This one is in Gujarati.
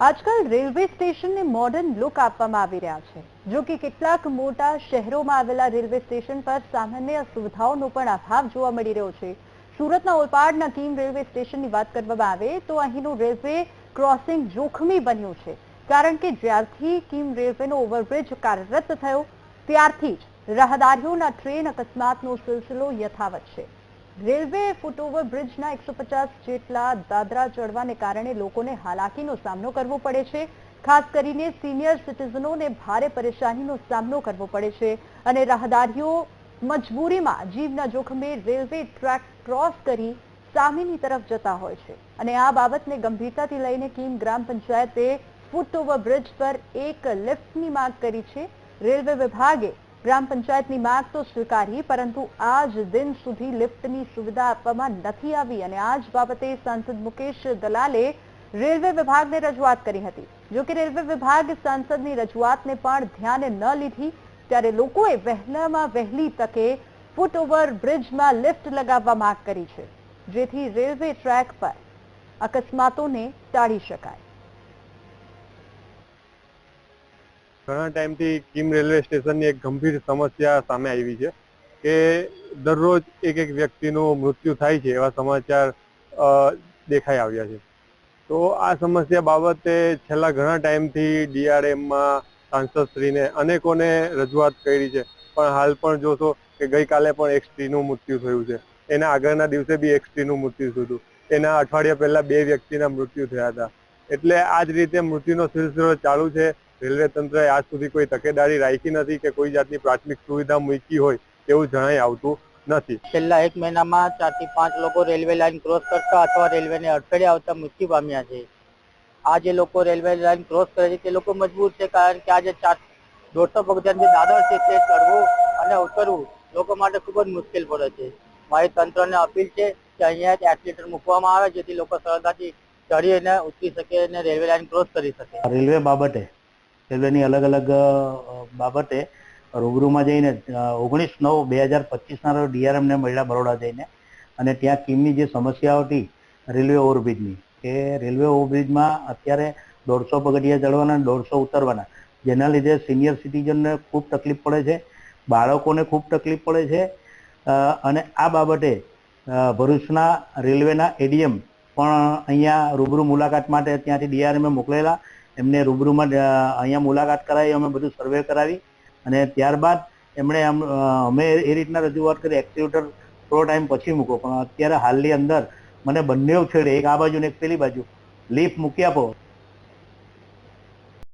આજકાલ રેલવે સ્ટેશનને મોડર્ન લુક આપવામાં આવી રહ્યા છે. જો કે કેટલાક મોટા શહેરોમાં આવેલા રેલવે સ્ટેશન પર સામાન્ય સુવિધાઓનો પણ અભાવ જોવા મળી રહ્યો છે. સુરતના ઓલપાડના કીમ રેલવે સ્ટેશનની વાત કરવામાં આવે તો અહીંનું રેલવે ક્રોસિંગ જોખમી બન્યું છે. કારણ કે જ્યારથી કીમ રેલવેનો ઓવરબ્રિજ કાર્યરત થયો, ત્યારથી જ રાહદારીઓના ટ્રેન અકસ્માતનો સિલસિલો યથાવત છે. રેલવે ફૂટઓવર બ્રિજના એકસો જેટલા દાદરા ચડવાને કારણે લોકોને હાલાકીનો સામનો કરવો પડે છે. ખાસ કરીને સિનિયર સિટીઝનોને ભારે પરેશાનીનો સામનો કરવો પડે છે. અને રાહદારીઓ મજબૂરીમાં જીવના જોખમે રેલવે ટ્રેક ક્રોસ કરી સામેની તરફ જતા હોય છે. અને આ બાબતને ગંભીરતાથી લઈને કીમ ગ્રામ પંચાયતે ફૂટઓવર બ્રિજ પર એક લિફ્ટની માંગ કરી છે. રેલવે વિભાગે ગ્રામ પંચાયતની માંગ તો સ્વીકારી, પરંતુ આજ દિન સુધી લિફ્ટની સુવિધા આપવામાં નથી આવી અને આ જ બાબતે સાંસદ મુકેશ દલાલે રેલવે વિભાગને રજૂઆત કરી હતી. જો કે રેલવે વિભાગ સાંસદની રજૂઆતને પણ ધ્યાને ન લીધી, ત્યારે લોકોએ વહેલામાં વહેલી તકે ફૂટઓવર બ્રિજમાં લિફ્ટ લગાવવા માંગ કરી છે, જેથી રેલવે ટ્રેક પર અકસ્માતોને ટાળી શકાય. ઘણા ટાઈમથી કિમ રેલવે સ્ટેશનની એક ગંભીર સમસ્યા સામે આવી છે કે દરરોજ એક એક વ્યક્તિનું મૃત્યુ થાય છે એવા સમાચાર દેખાઈ આવ્યા છે. તો આ સમસ્યા બાબતે છેલ્લા ઘણા ટાઈમથી ડીઆરએમમાં સાંસદશ્રીને અનેકોને રજૂઆત કરી છે. પણ હાલ પણ જોશો કે ગઈકાલે પણ એક સ્ત્રીનું મૃત્યુ થયું છે. એના આગળના દિવસે બી એક સ્ત્રીનું મૃત્યુ થયું એના અઠવાડિયા પહેલા બે વ્યક્તિના મૃત્યુ થયા હતા. એટલે આ જ રીતે મૃત્યુનો સિલસિલો ચાલુ છે. રેલવે તંત્રએ આજ સુધી કોઈ તકેદારી રાખી નથી કે કોઈ જાતની પ્રાથમિક સુવિધા મૂકી હોય તેવું જણાઈ આવતું નથી. છેલ્લા એક મહિનામાં ચારથી પાંચ લોકો રેલવે લાઇન ક્રોસ કરતા અથવા રેલવેને અડફેડે આવતા મૃત્યુ પામ્યા છે. આ જે લોકો રેલવે લાઇન ક્રોસ કરે છે તે લોકો મજબૂર છે કારણ કે આ જે ચાર દોઢસો પગથિયાનું જે દાદર છે તે ચડવું અને ઉતરવું લોકો માટે ખૂબ જ મુશ્કેલ પડે છે. મારી તંત્રને અપીલ છે કે અહીંયા એથલીટર મૂકવામાં આવે જેથી લોકો સરળતાથી ચડી અને ઉતરી શકે અને રેલવે લાઇન ક્રોસ કરી શકે. રેલવે બાબતે રેલવેની અલગ અલગ બાબતે રૂબરૂમાં જઈને ઓગણીસ નવ બે હજાર પચીસના રોજ ડીઆરએમને મળ્યા બરોડા જઈને. અને ત્યાં કિમની જે સમસ્યાઓ હતી રેલવે ઓવરબ્રિજની, કે રેલવે ઓવરબ્રિજમાં અત્યારે દોઢસો પગથિયા ચડવાના દોઢસો ઉતરવાના, જેના લીધે સિનિયર સિટીઝનને ખૂબ તકલીફ પડે છે, બાળકોને ખૂબ તકલીફ પડે છે અને આ બાબતે ભરૂચના રેલવેના એડીએમ પણ અહીંયા રૂબરૂ મુલાકાત માટે ત્યાંથી ડીઆરએમે મોકલેલા. એમને રૂબરૂમાં અહીંયા મુલાકાત કરાવી, અમે બધું સર્વે કરાવી અને ત્યારબાદ એમણે અમે એ રીતના રજૂઆત કરી એક્સિક્યુટર થોડો ટાઈમ પછી મૂકો. પણ અત્યારે હાલની અંદર મને બંને છેડે, એક આ બાજુ ને એક પેલી બાજુ લીફ મૂકી આપો.